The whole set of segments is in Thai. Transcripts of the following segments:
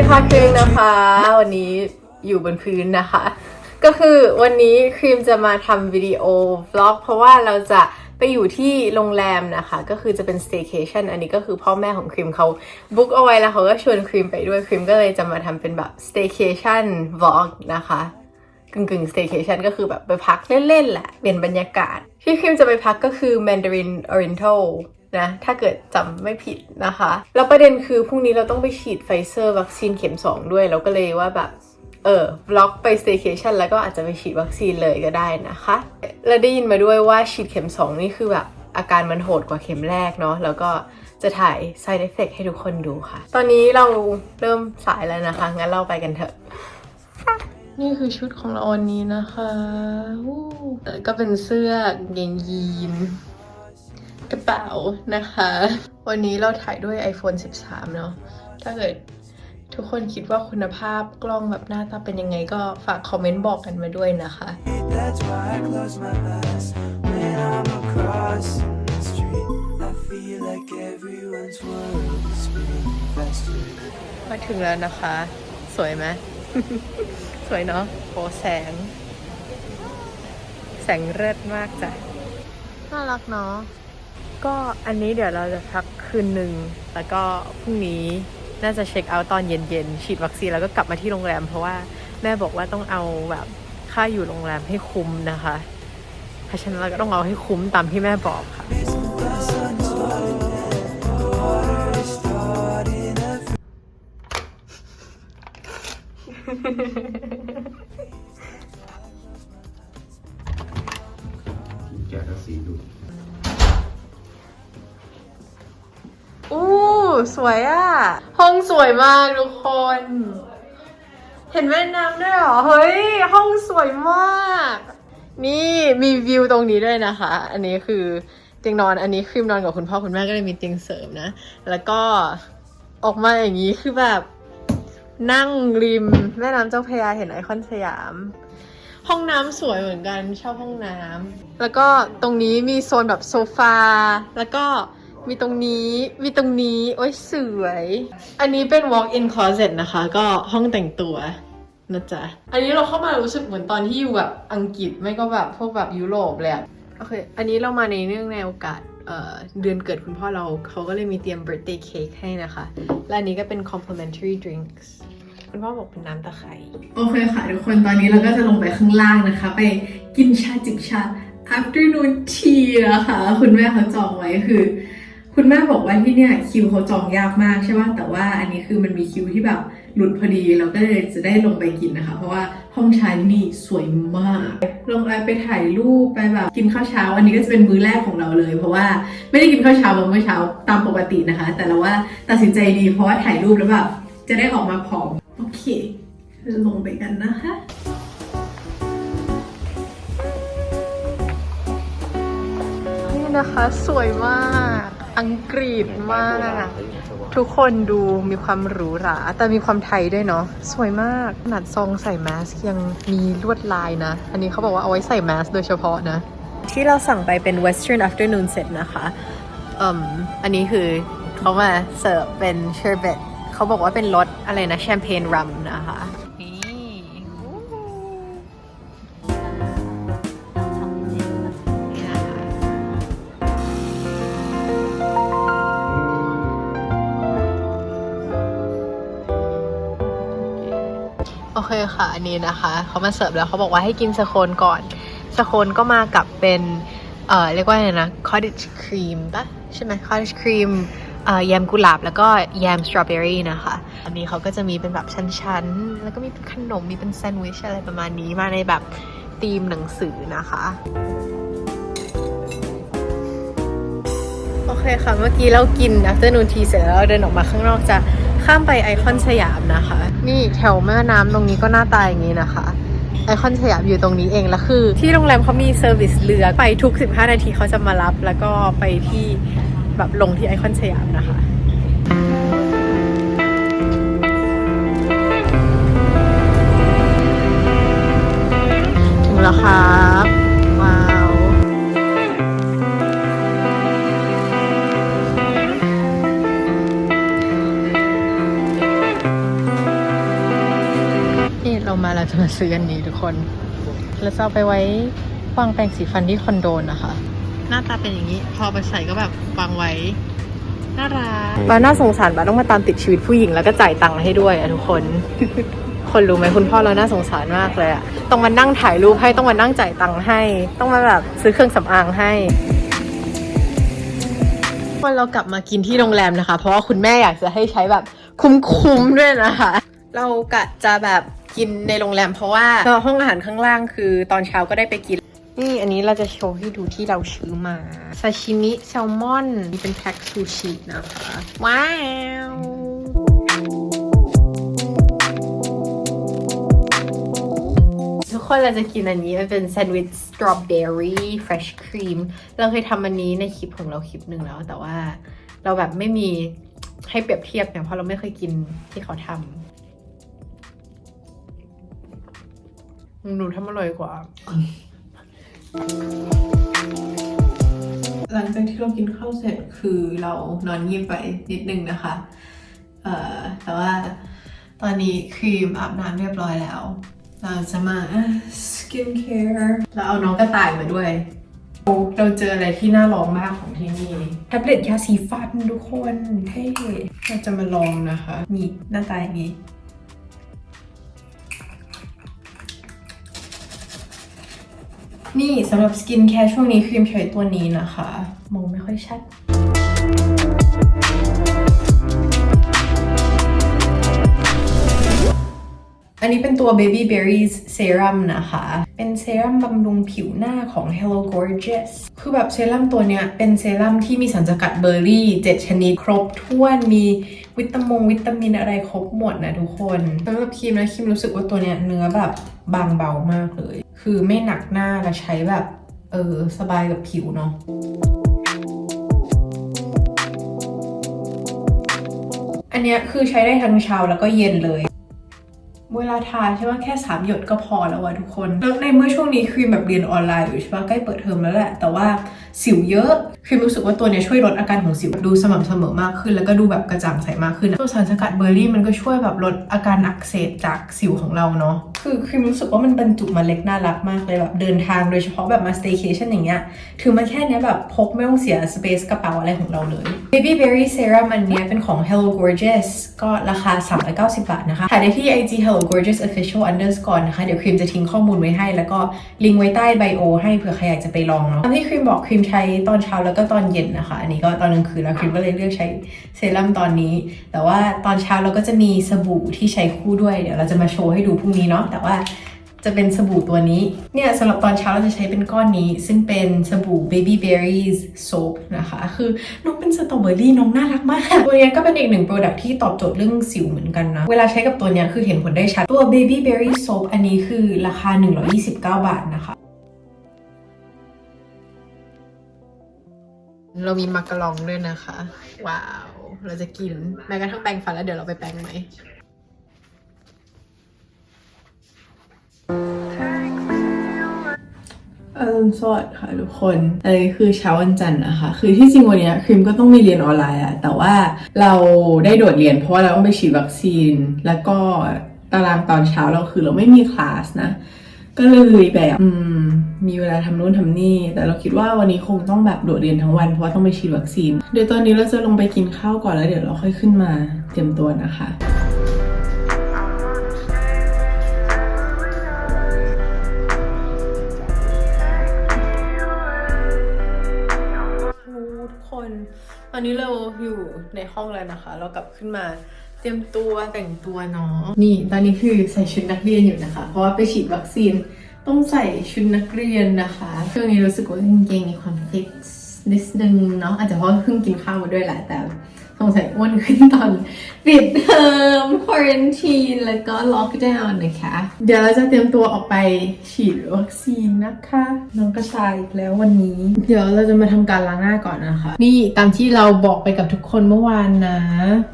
ดีค่ะครีมนะคะ วันนี้อยู่บนพื้นนะคะ ก็คือวันนี้ครีมจะมาทำวิดีโอวล็อก เพราะว่าเราจะไปอยู่ที่โรงแรมนะคะ ก็คือจะเป็น staycation อันนี้ก็คือพ่อแม่ของครีมเขาบุ๊กเอาไว้แล้วเขาก็ชวนครีมไปด้วยครีมก็เลยจะมาทำเป็นแบบ staycation vlog นะคะกึ่งกึ่ง staycation ก็คือแบบไปพักเล่นๆแหละเปลี่ยนบรรยากาศ ที่ครีมจะไปพักก็คือ Mandarin Oriental นะ ถ้าเกิดจำไม่ผิดนะคะ แล้วประเด็นคือพรุ่งนี้เราต้องไปฉีดไฟเซอร์วัคซีนเข็ม 2 ด้วย เราก็เลยว่าแบบ เออบล็อกไป staycation แล้วก็อาจจะไปฉีดวัคซีนเลยก็ได้นะคะและได้ยินมาด้วยว่าฉีดเข็ม 2 นี่คือแบบอาการมันโหดกว่าเข็มแรกเนาะ แล้วก็จะถ่าย side effect ให้ทุกคนดูค่ะ ตอนนี้เราเริ่มสายแล้วนะคะ งั้นเราไปกันเถอะ นี่คือชุดของเราวันนี้นะคะ ก็เป็นเสื้อกางเกงยีน กระเป๋านะคะ วันนี้เราถ่ายด้วย iPhone 13 เนาะถ้าเกิดทุกคนคิดว่าคุณภาพกล้องแบบหน้าตาเป็นยังไงก็ฝากคอมเมนต์บอกกันมาด้วยนะคะ That's why I close my eyes when I'm across the street. I feel like everyone's world is spinning faster. มาถึงแล้วนะคะ สวยไหมสวยเนาะโหแสง แสงเลิศมากจ้ะน่ารักเนาะ ก็อันนี้เดี๋ยวเราจะพักคืนหนึ่งแล้วก็พรุ่งนี้น่าจะเช็คเอาท์ตอนเย็นๆ ฉีดวัคซีนแล้วก็กลับมาที่โรงแรม เพราะว่าแม่บอกว่าต้องเอาแบบค่าอยู่โรงแรมให้คุ้มนะคะเพราะฉะนั้นเราก็ต้องเอาให้คุ้มตามที่แม่บอกค่ะ สวยอะห้องสวยมากทุกคน เห็นแม่น้ำด้วยเหรอ เฮ้ย ห้องสวยมาก นี่มีวิวตรงนี้ด้วยนะคะ อันนี้คือเตียงนอนอันนี้ครีมนอนกับคุณพ่อคุณแม่ก็เลยมีเตียงเสริมนะ แล้วก็ออกมาอย่างนี้คือแบบนั่งริมแม่น้ำเจ้าพระยาเห็นไอคอนสยาม ห้องน้ำสวยเหมือนกันชอบห้องน้ำแล้วก็ตรงนี้มีโซนแบบโซฟา แล้วก็ มีตรงนี้ มีตรงนี้ โอ้ยสวย อันนี้เป็น walk in closet นะคะ ก็ห้องแต่งตัวนะจ๊ะ อันนี้เราเข้ามารู้สึกเหมือนตอนที่อยู่แบบอังกฤษไม่ก็แบบพวกแบบยุโรปเลยอะโอเค อันนี้เรามาในเนื่องในโอกาสเอ่อเดือนเกิดคุณพ่อเราเขาก็เลยมีเตรียม birthday cake ให้นะคะ และอันนี้ก็เป็น complimentary drinks คุณพ่อบอกเป็นน้ำตะไคร้โอเคค่ะทุกคนตอนนี้เราก็จะลงไปข้างล่างนะคะ ไปกินชาจิบชา afternoon tea นะคะ คุณแม่เขาจองไว้คือ คุณแม่บอกว่าที่เนี่ยคิวเขาจองยากมากใช่ไหมแต่ว่าอันนี้คือมันมีคิวที่แบบหลุดพอดีเราก็เลยจะได้ลงไปกินนะคะ เพราะว่าห้องชายนี่สวยมาก ลงไปไปถ่ายรูปไปแบบกินข้าวเช้า อันนี้ก็จะเป็นมื้อแรกของเราเลย เพราะว่าไม่ได้กินข้าวเช้าเมื่อเช้าตามปกตินะคะ แต่เราว่าตัดสินใจดีเพราะว่าถ่ายรูปแล้วแบบจะได้ออกมาผอมโอเค ลงไปกันนะคะนี่นะคะสวยมาก อังกฤษมาก ทุกคนดูมีความหรูหรา แต่มีความไทยด้วยเนาะสวยมากขนาดซองใส่แมสยังมีลวดลายนะ อันนี้เขาบอกว่าเอาไว้ใส่แมสโดยเฉพาะนะ ที่เราสั่งไปเป็น Western Afternoon Set นะคะอืมอันนี้คือเขามาเสิร์ฟเป็นเชอร์เบตเขาบอกว่าเป็นรสอะไรนะแชมเปญรัมนะคะันนี้นะคะเขามาเสิร์ฟแล้วเขาบอกว่าให้กินสโคนก่อนสโคนก็มากับเป็นเอ่อเรียกว่าไงนะ cottage cream ปะใช่ไหม cottage cream เอ่อแยมกุหลาบแล้วก็แยมสตรอเบอรี่นะคะ อันนี้เขาก็จะมีเป็นแบบชั้นๆ แล้วก็มีเป็นขนมมีเป็นแซนด์วิชอะไรประมาณนี้มาในแบบธีมหนังสือนะคะโอเคค่ะ เมื่อกี้เรากิน afternoon tea เสร็จแล้วเราเดินออกมาข้างนอกจะ ข้ามไปไอคอนสยามนะคะ นี่แถวแม่น้ำตรงนี้ก็หน้าตาอย่างนี้นะคะ ไอคอนสยามอยู่ตรงนี้เองแล้วคือ ที่โรงแรมเขามีเซอร์วิสเรือไปทุก 15 นาทีเขาจะมารับ แล้วก็ไปที่แบบลงที่ไอคอนสยามนะคะถึงแล้วครับ เรามาเราจะมาซื้ออันนี้ทุกคน แล้วจะเอาไปไว้วางแปรงสีฟันที่คอนโดนะคะ หน้าตาเป็นอย่างนี้ พอไปใส่ก็แบบวางไว้ น่ารักบาน่าสงสารบาต้องมาตามติดชีวิตผู้หญิงแล้วก็จ่ายตังค์ให้ด้วยอะทุกคน คนรู้ไหมคุณพ่อเราน่าสงสารมากเลยอะต้องมานั่งถ่ายรูปให้ต้องมานั่งจ่ายตังค์ให้ ต้องมาแบบซื้อเครื่องสำอางให้วันเรากลับมากินที่โรงแรมนะคะ เพราะว่าคุณแม่อยากจะให้ใช้แบบคุ้มๆด้วยนะคะ เรากะจะแบบ กินในโรงแรมเพราะว่าห้องอาหารข้างล่างคือตอนเช้าก็ได้ไปกิน นี่อันนี้เราจะโชว์ให้ดูที่เราซื้อมาซาชิมิแซลมอนนี่เป็นแพ็คซูชินะคะ ว้าวทุกคนเราจะกินอันนี้มันเป็นแซนด์วิชสตรอเบอรี่เฟรชครีมเราเคยทำอันนี้ในคลิปของเราคลิปหนึ่งแล้ว แต่ว่าเราแบบไม่มีให้เปรียบเทียบเนี่ยเพราะเราไม่เคยกินที่เขาทำ หนูทำอร่อยกว่า หลังจากที่เรากินข้าวเสร็จคือเรานอนเงียบไปนิดนึงนะคะ เอ่อ แต่ว่าตอนนี้ครีมอาบน้ำเรียบร้อยแล้ว เราจะมา skin care เราเอาน้องกระต่ายมาด้วย เราเจออะไรที่น่าลองมากของที่นี่แท็บเล็ตยาสีฟันทุกคนเท่เราจะมาลองนะคะ นี่หน้าตาอย่างนี้ นี่สำหรับสกินแคร์ช่วงนี้ครีมใช้ตัวนี้นะคะ มองไม่ค่อยชัดอันนี้เป็นตัว Baby Berries Serum นะคะ เป็นเซรั่มบำรุงผิวหน้าของ Hello Gorgeous คือแบบเซรั่มตัวเนี้ยเป็นเซรั่มที่มีสารสกัดเบอร์รี่ 7 ชนิดครบถ้วน มีวิตามงวิตามินอะไรครบหมดนะทุกคนสำหรับครีมนะครีมรู้สึกว่าตัวเนี้ยเนื้อแบบบางเบามากเลย คือไม่หนักหน้าและใช้แบบเออสบายกับผิวเนาะอันเนี้ยคือใช้ได้ทั้งเช้าแล้วก็เย็นเลย เวลาทาใช่ไหมแค่ 3 หยดก็พอแล้วอะทุกคน แล้วในเมื่อช่วงนี้ครีมแบบเรียนออนไลน์อยู่ใช่ปะใกล้เปิดเทอมแล้วแหละ แต่ว่า สิวเยอะครีมรู้สึกว่าตัวเนี้ยช่วยลดอาการของสิวดูสม่ำเสมอมากขึ้น แล้วก็ดูแบบกระจ่างใสมากขึ้นตัวสารสกัดเบอร์รี่มันก็ช่วยแบบลดอาการอักเสบจากสิวของเราเนาะคือครีมรู้สึกว่ามันบรรจุมาเล็กน่ารักมากเลยแบบเดินทางโดยเฉพาะแบบมา staycation อย่างเงี้ยถือมาแค่เนี้ยแบบพกไม่ต้องเสีย space กระเป๋าอะไรของเราเลย Baby Berry Serum อันเนี้ยเป็นของ Hello Gorgeous ก็ราคา 390 บาทนะคะถ่ายได้ที่ IG Hello Gorgeous Official underscore นะคะ เดี๋ยวครีมจะทิ้งข้อมูลไว้ให้ แล้วก็ลิงก์ไว้ใต้ไบโอให้เผื่อใครอยากจะไปลองเนาะตามที่ครีมบอกครีมมใช้ตอนเช้าแล้วก็ตอนเย็นนะคะ อันนี้ก็ตอนกลางคืนแล้วครีมก็เลยเลือกใช้เซรั่มตอนนี้ แต่ว่าตอนเช้าเราก็จะมีสบู่ที่ใช้คู่ด้วย เดี๋ยวเราจะมาโชว์ให้ดูพรุ่งนี้เนาะ แต่ว่าจะเป็นสบู่ตัวนี้ เนี่ยสำหรับตอนเช้าเราจะใช้เป็นก้อนนี้ ซึ่งเป็นสบู่ baby berries soap นะคะ คือน้องเป็นสตรอเบอรี่น้องน่ารักมาก ตัวนี้ก็เป็นอีกหนึ่งโปรดักที่ตอบโจทย์เรื่องสิวเหมือนกันนะ เวลาใช้กับตัวเนี้ยคือเห็นผลได้ชัด ตัว baby berry soap อันนี้คือราคา 129 บาทนะคะ เรามีมักกะลองด้วยนะคะ ว้าว เราจะกินแม้กระทั่งแปรงฟันแล้วเดี๋ยวเราไปแปรงไหมอรุณสวัสดิ์ค่ะทุกคนอันนี้คือเช้าวันจันทร์นะคะ คือที่จริงวันเนี้ยครีมก็ต้องมีเรียนออนไลน์อะแต่ว่าเราได้โดดเรียนเพราะว่าเราต้องไปฉีดวัคซีน แล้วก็ตารางตอนเช้าเราคือเราไม่มีคลาสนะ ก็เลยแบบอืมมีเวลาทำนู่นทำนี่ แต่เราคิดว่าวันนี้คงต้องแบบโดดเรียนทั้งวันเพราะว่าต้องไปฉีดวัคซีน เดี๋ยวตอนนี้เราจะลงไปกินข้าวก่อนแล้วเดี๋ยวเราค่อยขึ้นมาเตรียมตัวนะคะทุกคน ตอนนี้เราอยู่ในห้องแล้วนะคะ เรากลับขึ้นมา เตรียมตัวแต่งตัวเนาะนี่ตอนนี้คือใส่ชุดนักเรียนอยู่นะคะ เพราะว่าไปฉีดวัคซีนต้องใส่ชุดนักเรียนนะคะช่วงนี้รู้สึกว่ากางเกงมีความฟิตนิดนึงเนาะอาจจะเพราะเพิ่งกินข้าวมาด้วยแหละแต่ สงสัยอ้วนขึ้นตอนปิดเทอมควอรันทีนแล้วก็ล็อกดาวน์นะคะ เดี๋ยวเราจะเตรียมตัวออกไปฉีดวัคซีนนะคะ น้องกระชายอีกแล้ววันนี้ เดี๋ยวเราจะมาทำการล้างหน้าก่อนนะคะ นี่ตามที่เราบอกไปกับทุกคนเมื่อวานนะ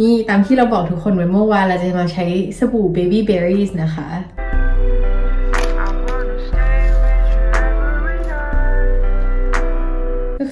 นี่ตามที่เราบอกทุกคนไว้เมื่อวานเราจะมาใช้สบู่ baby berries นะคะ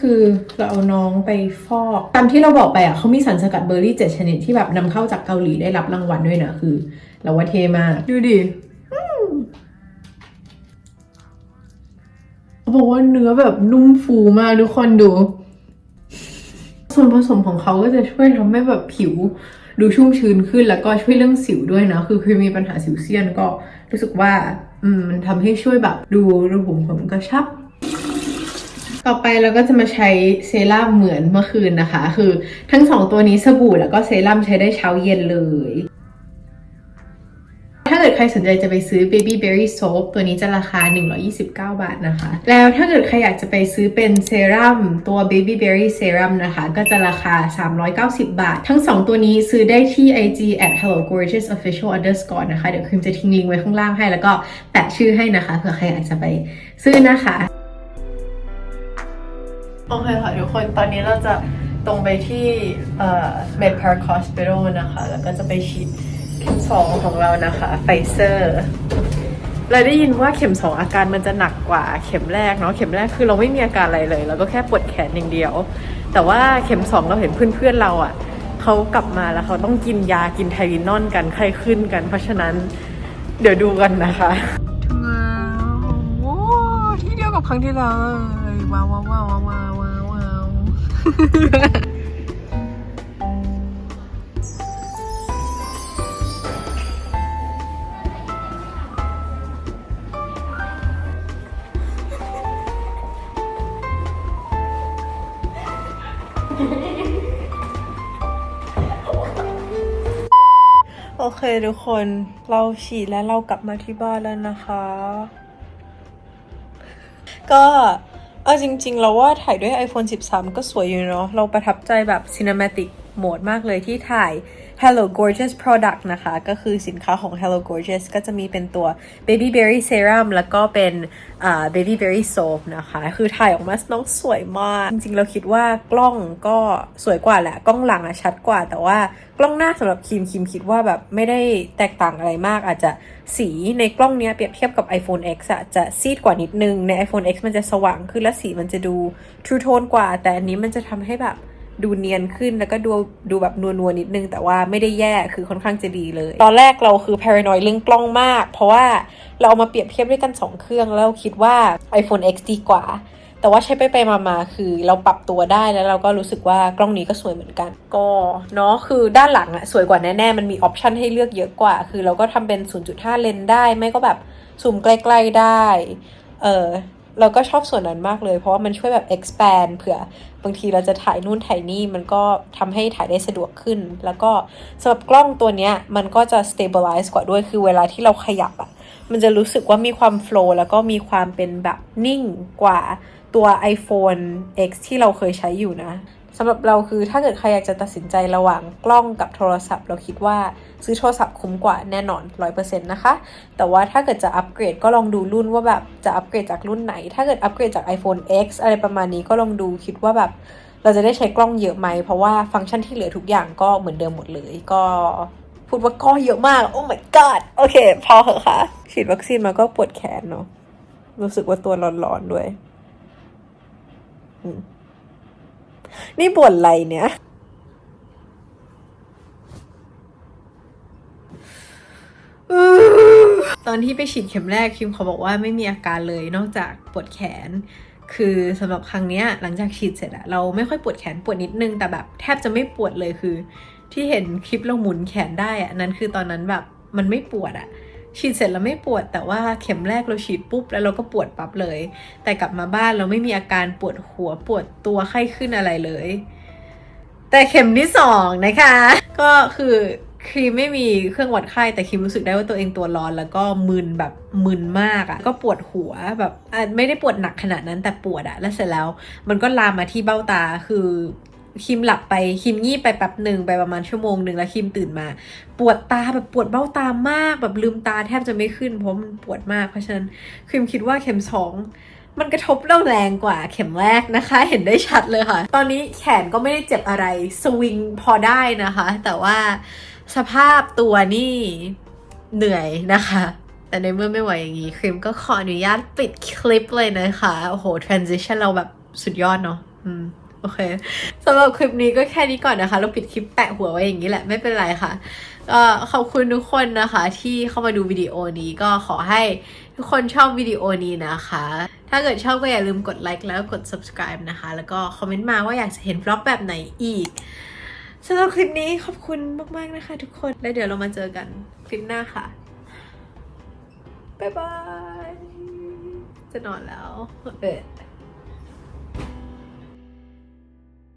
คือเราเอาน้องไปฟอก ตามที่เราบอกไปอะเขามีสารสกัดเบอร์รี่เจ็ดชนิดที่แบบนำเข้าจากเกาหลีได้รับรางวัลด้วยนะคือ เราว่าเทมากดูดิเขาบอกว่าเนื้อแบบนุ่มฟูมากทุกคนดู ส่วนผสมของเขาก็จะช่วยทำให้แบบผิวดูชุ่มชื้นขึ้นแล้วก็ช่วยเรื่องสิวด้วยนะ คือคือมีปัญหาสิวเซียนก็รู้สึกว่ามันทำให้ช่วยแบบดูระบมผมกระชับ ต่อไปเราก็จะมาใช้เซรั่มเหมือนเมื่อคืนนะคะ คือทั้งสองตัวนี้สบู่แล้วก็เซรั่มใช้ได้เช้าเย็นเลย ถ้าเกิดใครสนใจจะไปซื้อ Baby Berry Soap ตัวนี้จะราคา 129 บาทนะคะ แล้วถ้าเกิดใครอยากจะไปซื้อเป็นเซรั่มตัว Baby Berry Serum นะคะ ก็จะราคา 390 บาท ทั้ง 2 ตัวนี้ซื้อได้ที่ IG at hello gorgeous official underscore นะคะ เดี๋ยวครีมจะทิ้งลิงก์ไว้ข้างล่างให้ แล้วก็แปะชื่อให้นะคะเผื่อใครอยากจะไปซื้อนะคะ โอเคค่ะทุกคนตอนนี้เราจะตรงไปที่เอ่อ Med Park Hospital นะคะ แล้วก็จะไปฉีดเข็มสองของเรานะคะไฟเซอร์เราได้ยินว่าเข็มสองอาการมันจะหนักกว่าเข็มแรกเนาะเข็มแรกคือเราไม่มีอาการอะไรเลยเราก็แค่ปวดแขนอย่างเดียว แต่ว่าเข็มสองเราเห็นเพื่อนๆเราอะ่ะเขากลับมาแล้วเขาต้องกินยากินไทลินอนกันไข้ขึ้นกัน เพราะฉะนั้นเดี๋ยวดูกันนะคะถึงแล้วโอ้ที่เดียวกับครั้งที่แล้วเลยว้าวว้าวว้าวว้าวว้าวว้าว โอเคทุกคนเราฉีดแล้วเรากลับมาที่บ้านแล้วนะคะ ก็ เอาจริงๆ เราว่าถ่ายด้วย iPhone 13 ก็สวยอยู่เนาะเราประทับใจแบบ Cinematic โหมดมากเลยที่ถ่าย Hello Gorgeous Product นะคะ ก็คือสินค้าของ Hello Gorgeous ก็จะมีเป็นตัว Baby Berry Serum แล้วก็เป็น Baby Berry Soap นะคะ คือถ่ายออกมาน้องสวยมาก จริงๆ เราคิดว่ากล้องก็สวยกว่าแหละ กล้องหลังอะชัดกว่า แต่ว่ากล้องหน้าสำหรับคิมคิมคิดว่าแบบไม่ได้แตกต่างอะไรมาก อาจจะสีในกล้องเนี้ยเปรียบเทียบกับ iPhone X อะจะซีดกว่านิดนึง ใน iPhone X มันจะสว่างขึ้นและสีมันจะดู True Tone กว่า แต่อันนี้มันจะทำให้แบบ ดูเนียนขึ้นแล้วก็ดูดูแบบนัวๆนิดนึง แต่ว่าไม่ได้แย่คือค่อนข้างจะดีเลย ตอนแรกเราคือ paranoid เรื่องกล้องมาก เพราะว่าเราเอามาเปรียบเทียบด้วยกัน 2 เครื่องแล้วเราคิดว่า iPhone X ดีกว่า แต่ว่าใช้ไปไปมามาคือเราปรับตัวได้แล้วเราก็รู้สึกว่ากล้องนี้ก็สวยเหมือนกัน ก็เนาะคือด้านหลังอะสวยกว่าแน่ๆมันมีออปชันให้เลือกเยอะกว่า คือเราก็ทำเป็น 0.5 เลนได้ไม่ก็แบบซูมใกล้ๆได้ เออเราก็ชอบส่วนนั้นมากเลย เพราะว่ามันช่วยแบบ expand เผื่อ บางทีเราจะถ่ายนู่นถ่ายนี่มันก็ทำให้ถ่ายได้สะดวกขึ้น แล้วก็สำหรับกล้องตัวเนี้ยมันก็จะ stabilize กว่าด้วยคือเวลาที่เราขยับอะมันจะรู้สึกว่ามีความ flow แล้วก็มีความเป็นแบบนิ่งกว่าตัว iPhone X ที่เราเคยใช้อยู่นะ สำหรับเราคือถ้าเกิดใครอยากจะตัดสินใจระหว่างกล้องกับโทรศัพท์ เราคิดว่าซื้อโทรศัพท์คุ้มกว่าแน่นอน 100%นะคะ แต่ว่าถ้าเกิดจะอัปเกรดก็ลองดูรุ่นว่าแบบจะอัปเกรดจากรุ่นไหน ถ้าเกิดอัปเกรดจาก iPhone X อะไรประมาณนี้ก็ลองดูคิดว่าแบบเราจะได้ใช้กล้องเยอะไหม เพราะว่าฟังก์ชันที่เหลือทุกอย่างก็เหมือนเดิมหมดเลย ก็พูดว่าก็เยอะมาก โอ้ my god โอเค พอเหอะค่ะ ฉีดวัคซีนมาก็ปวดแขนเนาะรู้สึกว่าตัวร้อนๆด้วย อืม นี่ปวดไหลเนี่ย ตอนที่ไปฉีดเข็มแรกคิมเขาบอกว่าไม่มีอาการเลยนอกจากปวดแขน คือสำหรับครั้งเนี้ยหลังจากฉีดเสร็จอะเราไม่ค่อยปวดแขนปวดนิดนึงแต่แบบแทบจะไม่ปวดเลยคือ ที่เห็นคลิปเราหมุนแขนได้อะนั่นคือตอนนั้นแบบมันไม่ปวดอะ ฉีดเสร็จแล้วไม่ปวด แต่ว่าเข็มแรกเราฉีดปุ๊บแล้วเราก็ปวดปั๊บเลย แต่กลับมาบ้านเราไม่มีอาการปวดหัวปวดตัวไข้ขึ้นอะไรเลย แต่เข็มที่สองนะคะ ก็คือครีมไม่มีเครื่องวัดไข้แต่ครีมรู้สึกได้ว่าตัวเองตัวร้อนแล้วก็มึนแบบมึนมากอะ่ะก็ปวดหัวแบบไม่ได้ปวดหนักขนาดนั้นแต่ปวดอะแล้วเสร็จแล้ว มันก็ลามมาที่เบ้าตาคือ คิมหลับไปคิมงีบไปแป๊บหนึ่งไปประมาณชั่วโมงหนึ่งแล้วคิมตื่นมา ปวดตาแบบปวดเบ้าตามาก แบบลืมตาแทบจะไม่ขึ้นเพราะมันปวดมากเพราะฉะนั้นคิมคิดว่าเข็มสองมันกระทบเราแรงกว่าเข็มแรกนะคะ เห็นได้ชัดเลยค่ะ ตอนนี้แขนก็ไม่ได้เจ็บอะไรสวิงพอได้นะคะ แต่ว่าสภาพตัวนี่เหนื่อยนะคะ แต่ในเมื่อไม่ไหวอย่างนี้ครีมก็ขออนุญาตปิดคลิปเลยนะคะ โอ้โห transition เราแบบสุดยอดเนาะอืม โอเคสำหรับคลิปนี้ก็แค่นี้ก่อนนะคะ เราปิดคลิปแปะหัวไว้อย่างนี้แหละไม่เป็นไรค่ะก็ขอบคุณทุกคนนะคะ ที่เข้ามาดูวิดีโอนี้ก็ขอให้ทุกคนชอบวิดีโอนี้นะคะ ถ้าเกิดชอบก็อย่าลืมกดไลค์แล้วกด subscribe นะคะ แล้วก็คอมเมนต์มาว่าอยากจะเห็น vlog แบบไหนอีกสำหรับคลิปนี้ขอบคุณมากๆนะคะ ทุกคนแล้วเดี๋ยวเรามาเจอกันคลิปหน้าค่ะบ๊ายบายจะนอนแล้วเออ